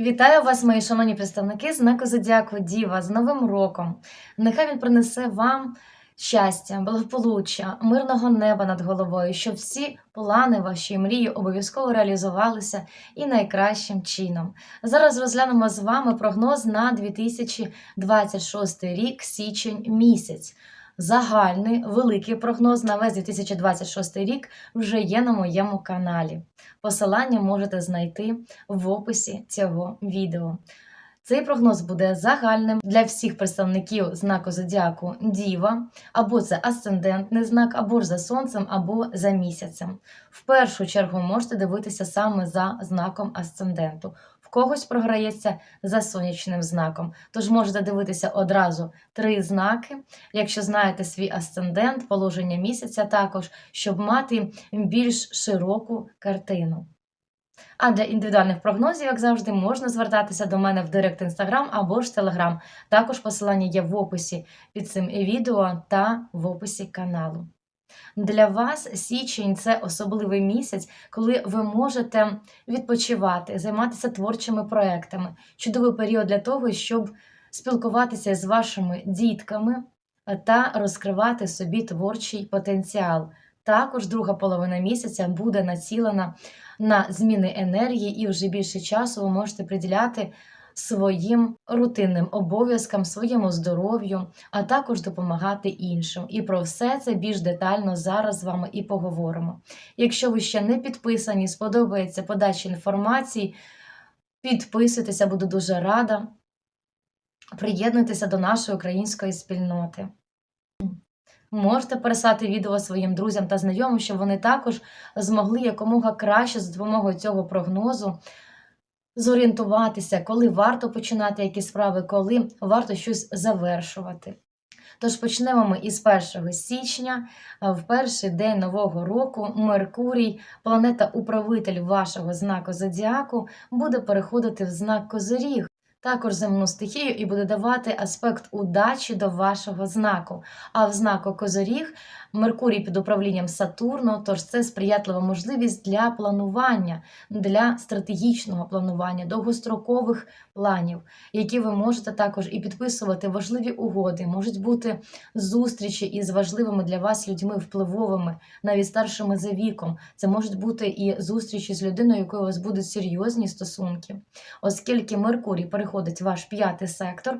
Вітаю вас, мої шановні представники знаку Зодіаку Діва з Новим роком. Нехай він принесе вам щастя, благополуччя, мирного неба над головою, щоб всі плани ваші мрії обов'язково реалізувалися і найкращим чином. Зараз розглянемо з вами прогноз на 2026 рік, січень місяць. Загальний великий прогноз на весь 2026 рік вже є на моєму каналі. Посилання можете знайти в описі цього відео. Цей прогноз буде загальним для всіх представників знаку зодіаку Діва, або це асцендентний знак, або ж за сонцем, або за місяцем. В першу чергу можете дивитися саме за знаком асценденту. В когось програється за сонячним знаком, тож можете дивитися одразу три знаки, якщо знаєте свій асцендент, положення місяця також, щоб мати більш широку картину. А для індивідуальних прогнозів, як завжди, можна звертатися до мене в директ Інстаграм або ж Телеграм. Також посилання є в описі під цим відео та в описі каналу. Для вас січень це особливий місяць, коли ви можете відпочивати, займатися творчими проектами. Чудовий період для того, щоб спілкуватися з вашими дітками та розкривати собі творчий потенціал. Також друга половина місяця буде націлена на зміни енергії, і вже більше часу ви можете приділяти своїм рутинним обов'язкам, своєму здоров'ю, а також допомагати іншим. І про все це більш детально зараз з вами і поговоримо. Якщо ви ще не підписані, сподобається подача інформації, підписуйтеся, буду дуже рада. Приєднуйтеся до нашої української спільноти. Можете переслати відео своїм друзям та знайомим, щоб вони також змогли якомога краще з допомогою цього прогнозу зорієнтуватися, коли варто починати якісь справи, коли варто щось завершувати. Тож почнемо ми із 1 січня, в перший день нового року, Меркурій, планета-управитель вашого знаку Зодіаку, буде переходити в знак Козиріг також земну стихію і буде давати аспект удачі до вашого знаку. А в знаку Козоріг Меркурій під управлінням Сатурну, тож це сприятлива можливість для планування, для стратегічного планування, довгострокових планів, які ви можете також і підписувати важливі угоди, можуть бути зустрічі із важливими для вас людьми, впливовими, навіть старшими за віком. Це можуть бути і зустрічі з людиною, якою у вас будуть серйозні стосунки, оскільки Меркурій переходить в ваш п'ятий сектор,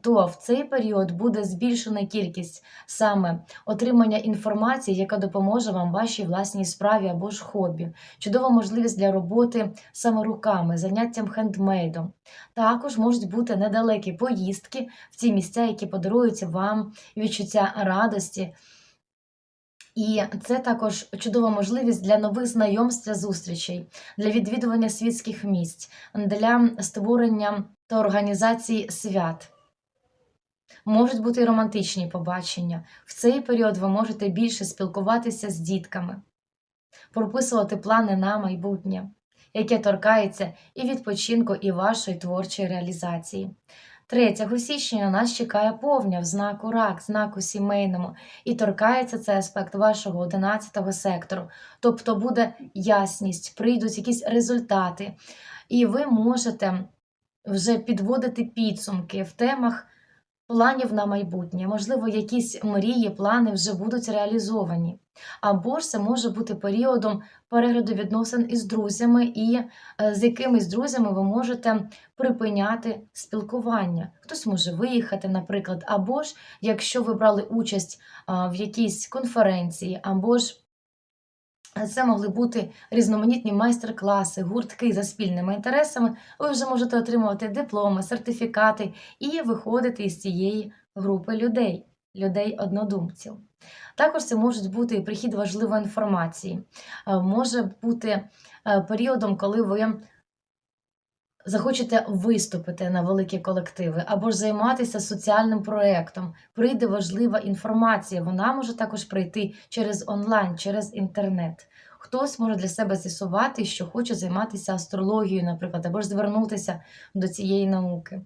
то в цей період буде збільшена кількість саме отримання інформації, яка допоможе вам вашій власній справі або ж хобі. Чудова можливість для роботи саме руками, заняттям хендмейдом. Також можуть бути недалекі поїздки в ті місця, які подарують вам відчуття радості. І це також чудова можливість для нових знайомств та зустрічей, для відвідування світських місць, для створення та організації свят. Можуть бути і романтичні побачення. В цей період ви можете більше спілкуватися з дітками, прописувати плани на майбутнє, яке торкається і відпочинку, і вашої творчої реалізації. 3 січня нас чекає повня в знаку рак, знаку сімейному, і торкається цей аспект вашого 11 сектору. Тобто буде ясність, прийдуть якісь результати, і ви можете вже підводити підсумки в темах планів на майбутнє. Можливо, якісь мрії, плани вже будуть реалізовані. Або ж це може бути періодом перегляду відносин із друзями, і е, з якимись друзями ви можете припиняти спілкування. Хтось може виїхати, наприклад, або ж якщо ви брали участь в якійсь конференції, або ж це могли бути різноманітні майстер-класи, гуртки за спільними інтересами. Ви вже можете отримувати дипломи, сертифікати і виходити із цієї групи людей, людей-однодумців. Також це може бути прихід важливої інформації, може бути періодом, коли ви захочете виступити на великі колективи або ж займатися соціальним проєктом, прийде важлива інформація. Вона може також прийти через онлайн, через інтернет. Хтось може для себе з'ясувати, що хоче займатися астрологією, наприклад, або ж звернутися до цієї науки.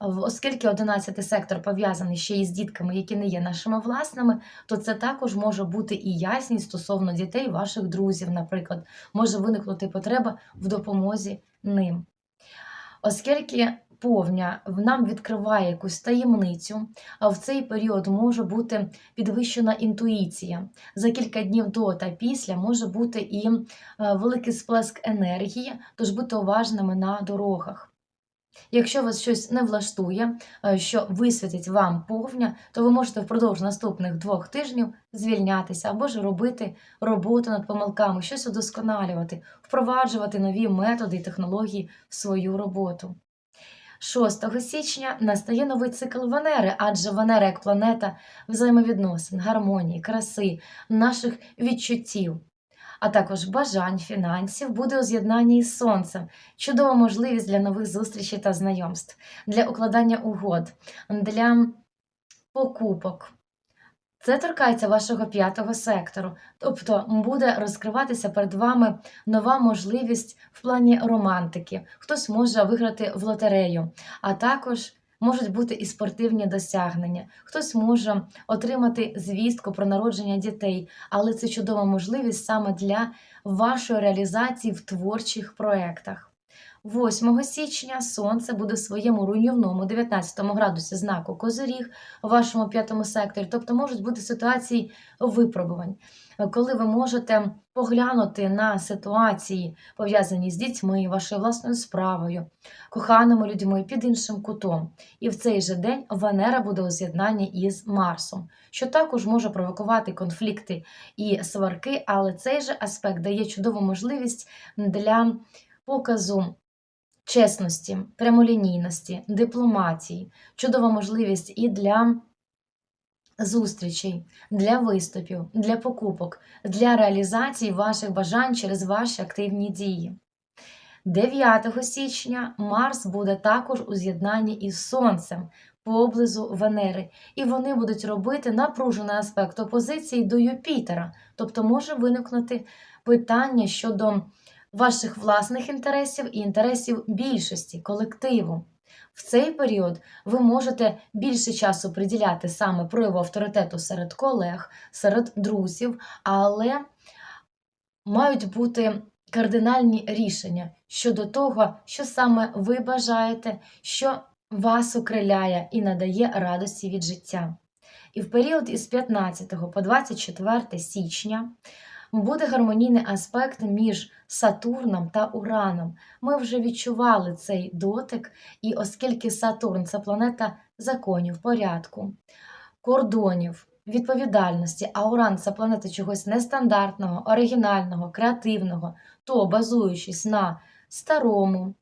Оскільки 11 сектор пов'язаний ще із дітками, які не є нашими власними, то це також може бути і ясність стосовно дітей, ваших друзів, наприклад, може виникнути потреба в допомозі ним. Оскільки повня нам відкриває якусь таємницю, а в цей період може бути підвищена інтуїція. За кілька днів до та після може бути і е, великий сплеск енергії, тож будьте уважними на дорогах. Якщо вас щось не влаштує, е, що висвітить вам повня, то ви можете впродовж наступних двох тижнів звільнятися або ж робити роботу над помилками, щось удосконалювати, впроваджувати нові методи і технології в свою роботу. 6 січня настає новий цикл Венери, адже Венера як планета взаємовідносин, гармонії, краси, наших відчуттів, а також бажань, фінансів буде у з'єднанні із сонцем. Чудова можливість для нових зустрічей та знайомств, для укладання угод, для покупок. Це торкається вашого п'ятого сектору, тобто буде розкриватися перед вами нова можливість в плані романтики. Хтось може виграти в лотерею, а також можуть бути і спортивні досягнення. Хтось може отримати звістку про народження дітей, але це чудова можливість саме для вашої реалізації в творчих проєктах. 8 січня сонце буде в своєму руйнівному 19 градусі знаку Козиріг у вашому п'ятому секторі, тобто можуть бути ситуації випробувань, коли ви можете поглянути на ситуації, пов'язані з дітьми, вашою власною справою, коханими людьми під іншим кутом. І в цей же день Венера буде у з'єднанні із Марсом, що також може провокувати конфлікти і сварки, але цей же аспект дає чудову можливість для показу чесності, прямолінійності, дипломатії, чудова можливість і для зустрічей, для виступів, для покупок, для реалізації ваших бажань через ваші активні дії. 9 січня Марс буде також у з'єднанні із Сонцем поблизу Венери, і вони будуть робити напружений аспект опозиції до Юпітера, тобто може виникнути питання щодо ваших власних інтересів і інтересів більшості, колективу. В цей період ви можете більше часу приділяти саме прояву авторитету серед колег, серед друзів, але мають бути кардинальні рішення щодо того, що саме ви бажаєте, що вас окриляє і надає радості від життя. І в період із 15 по 24 січня буде гармонійний аспект між Сатурном та Ураном. Ми вже відчували цей дотик, і оскільки Сатурн це планета законів, порядку, кордонів, відповідальності, а Уран це планета чогось нестандартного, оригінального, креативного, то базуючись на старому,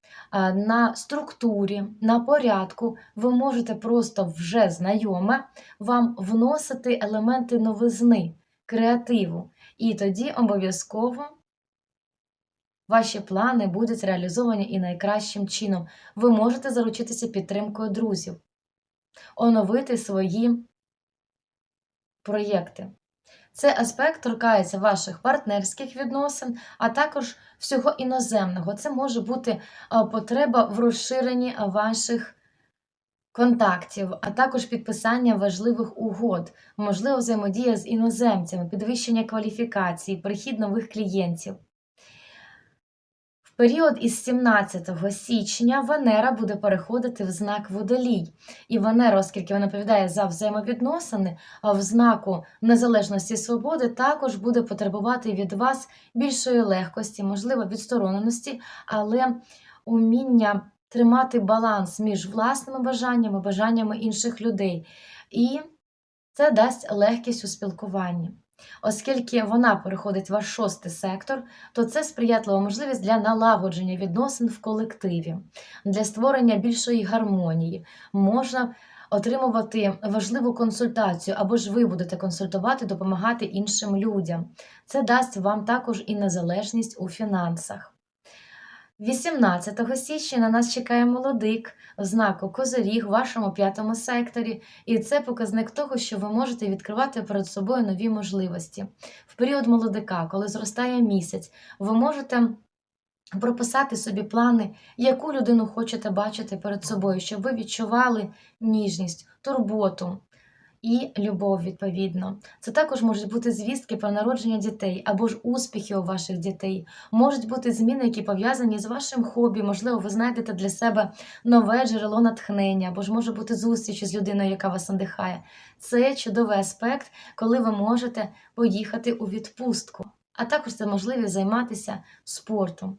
на структурі, на порядку, ви можете просто вже знайоме вам вносити елементи новизни, креативу. І тоді обов'язково ваші плани будуть реалізовані і найкращим чином. Ви можете заручитися підтримкою друзів, оновити свої проєкти. Цей аспект торкається ваших партнерських відносин, а також всього іноземного. Це може бути потреба в розширенні ваших контактів, а також підписання важливих угод, можливо, взаємодія з іноземцями, підвищення кваліфікації, прихід нових клієнтів. В період із 17 січня Венера буде переходити в знак Водолій. І Венера, оскільки вона відповідає за взаємовідносини, а в знаку незалежності і свободи також буде потребувати від вас більшої легкості, можливо, відстороненості, але уміння тримати баланс між власними бажаннями, бажаннями інших людей. І це дасть легкість у спілкуванні. Оскільки вона переходить в ваш шостий сектор, то це сприятлива можливість для налагодження відносин в колективі, для створення більшої гармонії. Можна отримувати важливу консультацію, або ж ви будете консультувати, допомагати іншим людям. Це дасть вам також і незалежність у фінансах. 18 січня на нас чекає молодик в знаку Козиріг в вашому п'ятому секторі, і це показник того, що ви можете відкривати перед собою нові можливості. В період молодика, коли зростає місяць, ви можете прописати собі плани, яку людину хочете бачити перед собою, щоб ви відчували ніжність, турботу. І любов відповідно. Це також можуть бути звістки про народження дітей або ж успіхи у ваших дітей. Можуть бути зміни, які пов'язані з вашим хобі. Можливо, ви знайдете для себе нове джерело натхнення, або ж може бути зустріч з людиною, яка вас надихає. Це чудовий аспект, коли ви можете поїхати у відпустку. А також це можливість займатися спортом.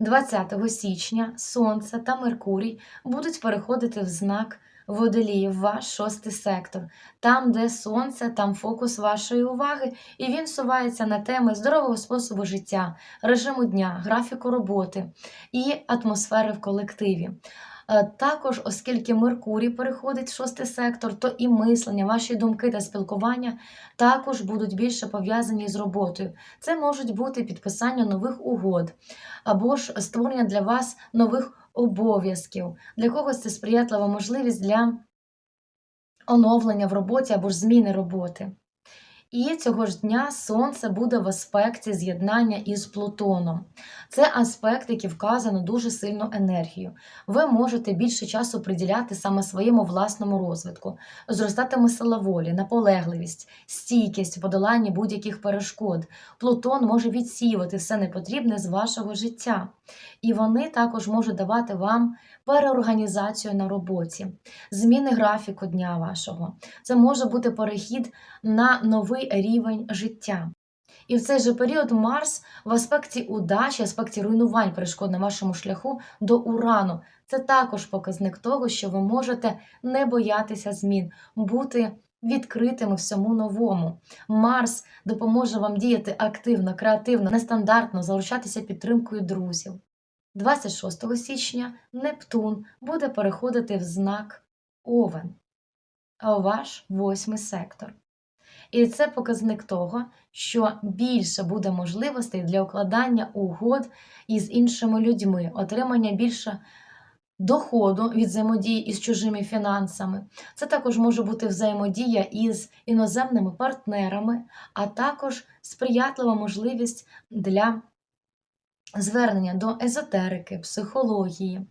20 січня Сонце та Меркурій будуть переходити в знак Водолії, ваш шостий сектор. Там, де сонце, там фокус вашої уваги, і він сувається на теми здорового способу життя, режиму дня, графіку роботи і атмосфери в колективі. Е, Також, оскільки Меркурій переходить в шостий сектор, то і мислення, ваші думки та спілкування також будуть більше пов'язані з роботою. Це можуть бути підписання нових угод або ж створення для вас нових обов'язків. Для когось це сприятлива можливість для оновлення в роботі або ж зміни роботи. І цього ж дня Сонце буде в аспекті з'єднання із Плутоном. Це аспект, який вказано дуже сильну енергію. Ви можете більше часу приділяти саме своєму власному розвитку, зростатиме сила волі, наполегливість, стійкість, подолання будь-яких перешкод. Плутон може відсіювати все непотрібне з вашого життя, і вони також можуть давати вам переорганізацію на роботі, зміни графіку дня вашого. Це може бути перехід на новий рівень життя. І в цей же період Марс в аспекті удачі, аспекті руйнувань перешкод на вашому шляху до урану. Це також показник того, що ви можете не боятися змін, бути відкритими всьому новому. Марс допоможе вам діяти активно, креативно, нестандартно, залучатися підтримкою друзів. 26 січня Нептун буде переходити в знак Овен, ваш восьмий сектор. І це показник того, що більше буде можливостей для укладання угод із іншими людьми, отримання більше доходу від взаємодії із чужими фінансами. Це також може бути взаємодія із іноземними партнерами, а також сприятлива можливість для звернення до езотерики, психології.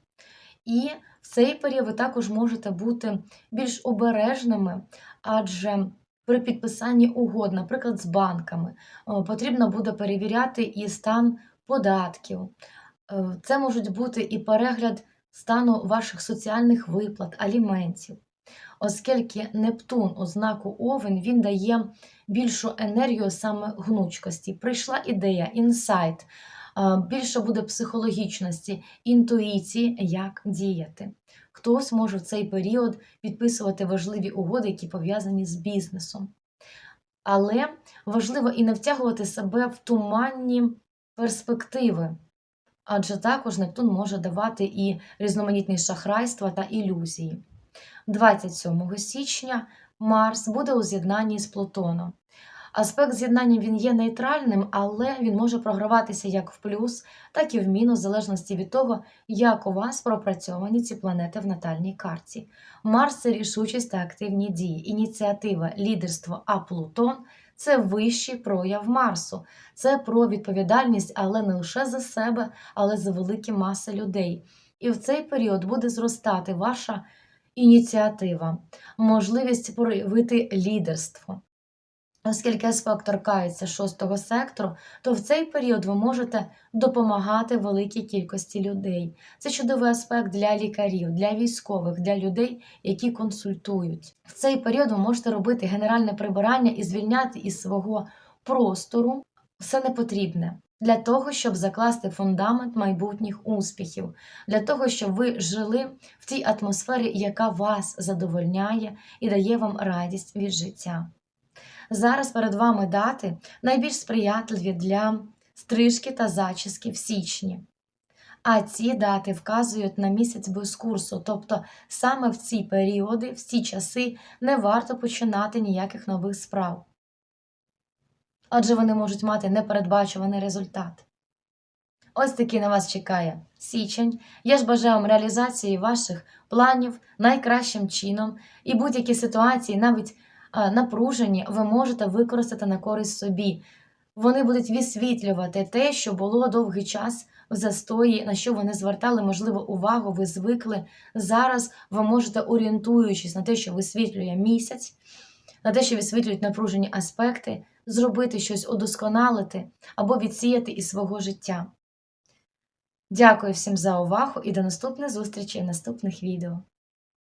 І в цей період ви також можете бути більш обережними, адже при підписанні угод, наприклад, з банками, потрібно буде перевіряти і стан податків. Е, Це можуть бути і перегляд стану ваших соціальних виплат, аліментів. Оскільки Нептун у знаку Овен він дає більшу енергію саме гнучкості. Прийшла ідея, інсайт, більше буде психологічності, інтуїції, як діяти. Хтось може в цей період підписувати важливі угоди, які пов'язані з бізнесом. Але важливо і не втягувати себе в туманні перспективи, адже також Нептун може давати і різноманітні шахрайства та ілюзії. 27 січня Марс буде у з'єднанні з Плутоном. Аспект з'єднання він є нейтральним, але він може програватися як в плюс, так і в мінус, в залежності від того, як у вас пропрацьовані ці планети в натальній карті. Марс це рішучість та активні дії, ініціатива, лідерство, а Плутон це вищий прояв Марсу. Це про відповідальність, але не лише за себе, але за великі маси людей. І в цей період буде зростати ваша ініціатива, можливість проявити лідерство. Оскільки аспект торкається шостого сектору, то в цей період ви можете допомагати великій кількості людей. Це чудовий аспект для лікарів, для військових, для людей, які консультують. В цей період ви можете робити генеральне прибирання і звільняти із свого простору все непотрібне. Для того, щоб закласти фундамент майбутніх успіхів, для того, щоб ви жили в тій атмосфері, яка вас задовольняє і дає вам радість від життя. Зараз перед вами дати найбільш сприятливі для стрижки та зачіски в січні. А ці дати вказують на місяць без курсу, тобто саме в ці періоди, в ці часи не варто починати ніяких нових справ. Адже вони можуть мати непередбачуваний результат. Ось такий на вас чекає січень. Я ж бажаю вам реалізації ваших планів найкращим чином і будь-які ситуації, навіть а, напружені, ви можете використати на користь собі. Вони будуть висвітлювати те, що було довгий час в застої, на що вони звертали, можливо, увагу, ви звикли. Зараз ви можете, орієнтуючись на те, що висвітлює місяць, на те, що висвітлюють напружені аспекти, зробити щось удосконалити або відсіяти із свого життя. Дякую всім за увагу і до наступних зустрічей в наступних відео.